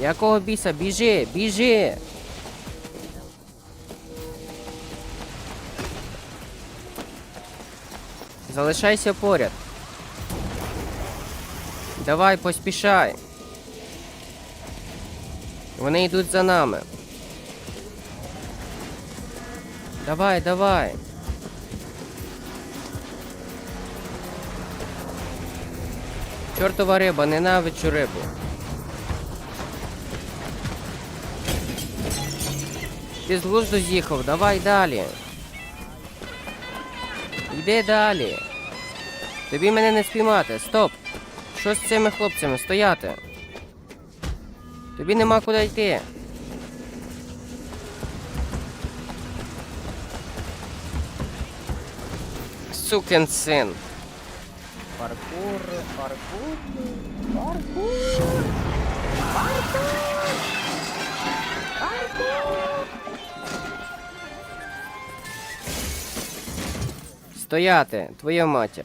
Якого біса? Біжи, біжи! Залишайся поряд. Давай, поспішай. Вони йдуть за нами. Давай, давай. Чортова риба, ненавиджу рибу. Ти з глузду з'їхав, давай далі. Йди далі. Тобі мене не спіймати. Стоп. Що з цими хлопцями стояти? Тобі нема куди йти. Сукин син. Паркур, паркур, паркур. Стояти, твоя матір.